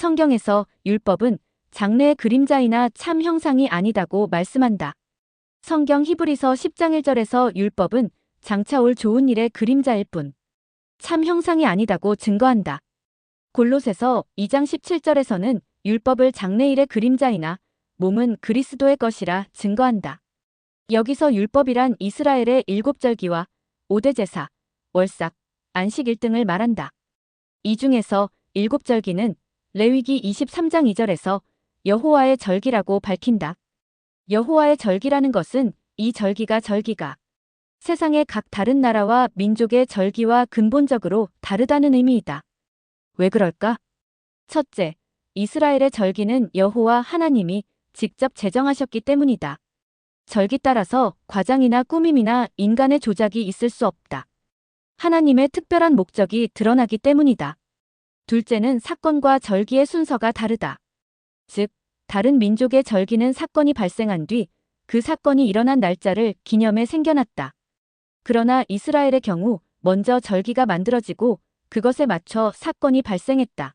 성경에서 율법은 장래의 그림자이나 참 형상이 아니다고 말씀한다. 성경 히브리서 10장 1절에서 율법은 장차 올 좋은 일의 그림자일 뿐, 참 형상이 아니다고 증거한다. 골로새서 2장 17절에서는 율법을 장래일의 그림자이나 몸은 그리스도의 것이라 증거한다. 여기서 율법이란 이스라엘의 일곱 절기와 오대 제사, 월삭, 안식 일등을 말한다. 이 중에서 일곱 절기는 레위기 23장 2절에서 여호와의 절기라고 밝힌다. 여호와의 절기라는 것은 이 절기가 절기가 세상의 각 다른 나라와 민족의 절기와 근본적으로 다르다는 의미이다. 왜 그럴까? 첫째, 이스라엘의 절기는 여호와 하나님이 직접 제정하셨기 때문이다. 절기 따라서 과장이나 꾸밈이나 인간의 조작이 있을 수 없다. 하나님의 특별한 목적이 드러나기 때문이다. 둘째는 사건과 절기의 순서가 다르다. 즉, 다른 민족의 절기는 사건이 발생한 뒤 그 사건이 일어난 날짜를 기념해 생겨났다. 그러나 이스라엘의 경우 먼저 절기가 만들어지고 그것에 맞춰 사건이 발생했다.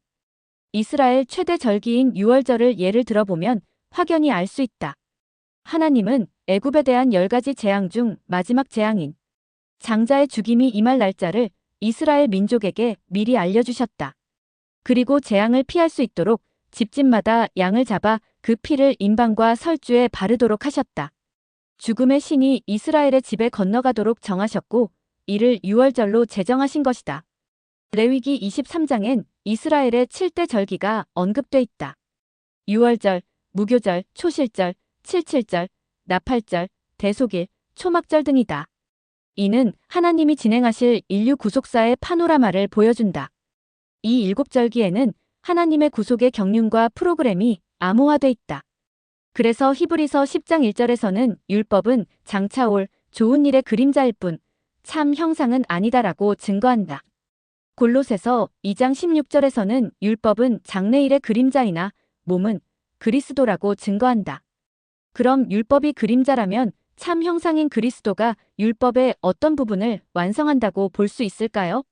이스라엘 최대 절기인 유월절을 예를 들어보면 확연히 알 수 있다. 하나님은 애굽에 대한 열 가지 재앙 중 마지막 재앙인 장자의 죽임이 임할 날짜를 이스라엘 민족에게 미리 알려주셨다. 그리고 재앙을 피할 수 있도록 집집마다 양을 잡아 그 피를 인방과 설주에 바르도록 하셨다. 죽음의 신이 이스라엘의 집에 건너가도록 정하셨고 이를 유월절로 제정하신 것이다. 레위기 23장엔 이스라엘의 7대 절기가 언급돼 있다. 유월절, 무교절, 초실절, 칠칠절, 나팔절, 대속일, 초막절 등이다. 이는 하나님이 진행하실 인류 구속사의 파노라마를 보여준다. 이 일곱 절기에는 하나님의 구속의 경륜과 프로그램이 암호화돼 있다. 그래서 히브리서 10장 1절에서는 율법은 장차 올 좋은 일의 그림자일 뿐 참 형상은 아니다라고 증거한다. 골로새서 2장 16절에서는 율법은 장래일의 그림자이나 몸은 그리스도라고 증거한다. 그럼 율법이 그림자라면 참 형상인 그리스도가 율법의 어떤 부분을 완성한다고 볼 수 있을까요?